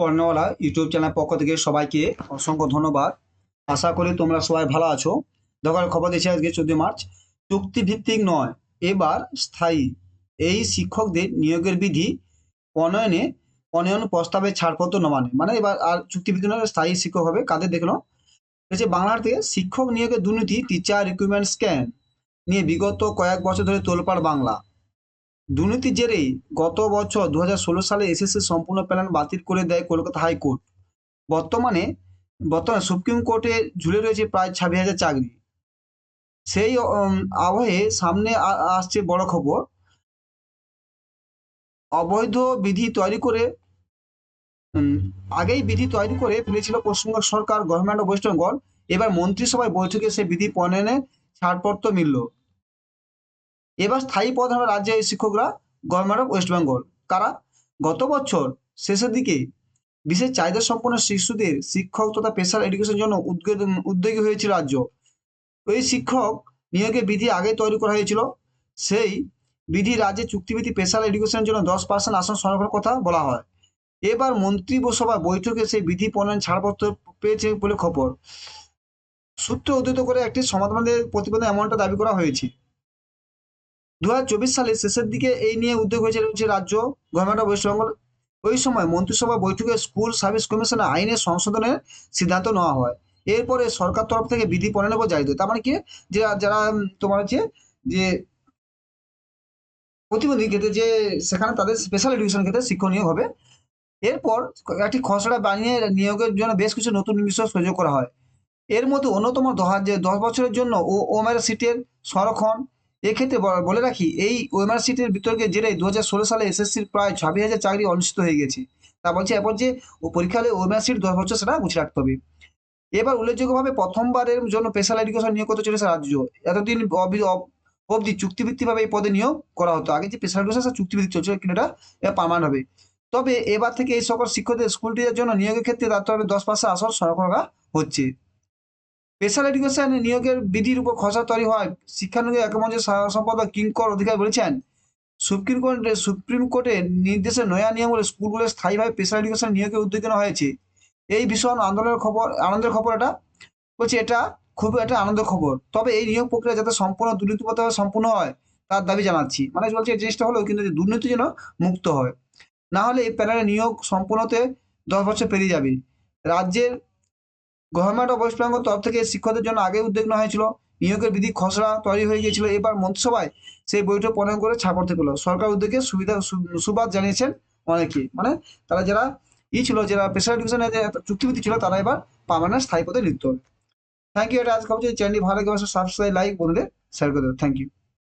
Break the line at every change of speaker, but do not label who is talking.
কর্ণওয়ালা YouTube channel পক্ষ থেকে সবাইকে অসংখ্য ধন্যবাদ। আশা করি তোমরা সবাই ভালো আছো। দেখার খবর দিয়েছি আজকে চোদ্দই মার্চ। চুক্তিভিত্তিক নয়, এবার স্থায়ী। এই শিক্ষকদের নিয়োগের বিধি প্রণয়নে প্রণয়ন প্রস্তাবে ছাড়পত্র নবানে মানে এবার আর চুক্তিভিত্তিক নয়, স্থায়ী শিক্ষক হবে। কাদের দেখল হচ্ছে থেকে শিক্ষক নিয়োগের দুর্নীতি টিচার রিক্রুটমেন্ট স্ক্যান নিয়ে বিগত কয়েক বছর ধরে তোলপাড় বাংলা। দুর্নীতির জেরেই গত বছর দু হাজার ষোলো সালে এসএসসি সম্পূর্ণ প্ল্যান বাতিল করে দেয় কলকাতা হাইকোর্ট। বর্তমানে বর্তমানে সুপ্রিম কোর্টে ঝুলে রয়েছে প্রায় ছাব্বিশ হাজার চাকরি। সেই আবহে সামনে আসছে বড় খবর। অবৈধ বিধি তৈরি করে আগেই বিধি তৈরি করে ফেলেছিল পশ্চিমবঙ্গ সরকার, গভর্নমেন্ট অফ ওয়েস্ট বেঙ্গল। এবার মন্ত্রিসভায় বৈঠকে সে বিধি প্রণয়নে ছাড়পত্র মিলল। এবার স্থায়ী পদ হবে এই শিক্ষকরা গভর্নমেন্ট অফ ওয়েস্ট বেঙ্গল কারা? গত বছর শেষের দিকে বিশেষ চাহিদা সম্পন্ন শিশুদের শিক্ষক তথা স্পেশাল এডুকেশনের জন্য উদ্যোগ হয়েছিল রাজ্য। ওই শিক্ষক নিয়োগের বিধি আগে তৈরি করা হয়েছিল। সেই বিধি রাজ্যে চুক্তিভিত্তিক স্পেশাল এডুকেশনের জন্য দশ পার্সেন্ট আসন সংরক্ষণের কথা বলা হয়। এবার মন্ত্রী সভা বৈঠকে সেই বিধি প্রণয়ন ছাড়পত্র পেয়েছে বলে খবর। সূত্র উদ্ধৃত করে একটি সমাধানের প্রতিবেদন এমনটা দাবি করা হয়েছে। দু সালের শেষের দিকে এই নিয়ে উদ্যোগ হয়েছিল হচ্ছে রাজ্য গভর্নমেন্ট অফ ওয়েস্ট বেঙ্গল। ওই সময় মন্ত্রিসভা বৈঠকে স্কুল সার্ভিস কমিশনের আইনের সংশোধনের সিদ্ধান্ত নেওয়া হয়। এরপরে সরকার তরফ থেকে বিধি প্রণয়নের উপর জারি হয়। তার মানে কি? যে যারা তোমার হচ্ছে যে প্রতিবন্ধী ক্ষেত্রে যে সেখানে তাদের স্পেশাল এডুকেশন ক্ষেত্রে শিক্ষণীয় হবে। এরপর একটি খসড়া বানিয়ে নিয়োগের জন্য বেশ কিছু নতুন বিষয় সুযোগ করা হয়। এর মধ্যে অন্যতম দশ বছরের জন্য ও ওমের সিটের সংরক্ষণ এক্ষেত্রে বলে রাখি, এই ওএমআর সিটের বিতর্কের জেরে দু হাজার ষোলো সালে এসএসসির প্রায় ছাব্বিশ হাজার চাকরি অনুষ্ঠিত হয়ে গেছে। তা বলছে এরপর যে, ও পরীক্ষা হলে ওএমআর সিট দশ বছর সেটা গুছিয়ে রাখতে হবে। এবার উল্লেখযোগ্যভাবে প্রথমবারের জন্য স্পেশাল এডুকেশন নিয়োগ করতে চলেছে রাজ্য। এতদিন অবধি অব- অবধি চুক্তিভিত্তিকভাবে এই পদে নিয়োগ করা হতো। আগে যে স্পেশাল এডুকেশন চুক্তিভিত্তিক চলছিল কিন্তু এটা পারমানেন্ট হবে। তবে এবার থেকে এই সকল শিক্ষকদের স্কুল টিচার জন্য নিয়োগের ক্ষেত্রে রাখতে হবে দশ পার্সেন্ট আসন সংরক্ষণ করা হচ্ছে। স্পেশাল এডুকেশন নিয়োগের বিধির উপর খসড়া তৈরি হয়। শিক্ষানুগে একমঞ্চের সম্পাদক কিঙ্কর অধিকার বলেছেন, সুপ্রিম কোর্টে সুপ্রিম কোর্টের নির্দেশে নয়া নিয়মগুলো স্কুলগুলো স্থায়ীভাবে স্পেশাল এডুকেশন নিয়োগের উদ্যোগ হয়েছে। এই ভীষণ আন্দোলনের খবর আনন্দের খবর এটা। বলছি, এটা খুবই একটা আনন্দের খবর। তবে এই নিয়োগ প্রক্রিয়া যাতে সম্পূর্ণ দুর্নীতিগতভাবে সম্পূর্ণ হয়, তার দাবি জানাচ্ছি। মানে বলছে জিনিসটা হলো কিন্তু দুর্নীতি যেন মুক্ত হয়। না হলে এই প্যানেলের নিয়োগ সম্পূর্ণতে দশ বছর পেরিয়ে যাবে। রাজ্যের গভর্নমেন্ট অফ ওয়েস্ট বেঙ্গল তরফ থেকে শিক্ষকদের জন্য আগে উদ্যোগ নেওয়া হয়েছিল। নিয়োগের বিধি খসড়া তৈরি হয়ে গিয়েছিল। এবার মন্ত্রিসভায় সেই বইটা প্রণয়ন করে ছাপড়তে পেল। সরকার উদ্যোগে সুবিধা সুবাদ জানিয়েছেন অনেকেই। মানে তারা যারা ই ছিল, যারা স্পেশাল এডুকেশনে চুক্তিভিত্তি ছিল, তারা এবার পার্মানেন্ট স্থায়ী পদে লিখতে হবে থ্যাংক ইউ এটা আজ খবর চ্যানেলটি ভালো লাগে সাবস্ক্রাইব লাইক বন্ধুদের শেয়ার করে দেবো থ্যাংক ইউ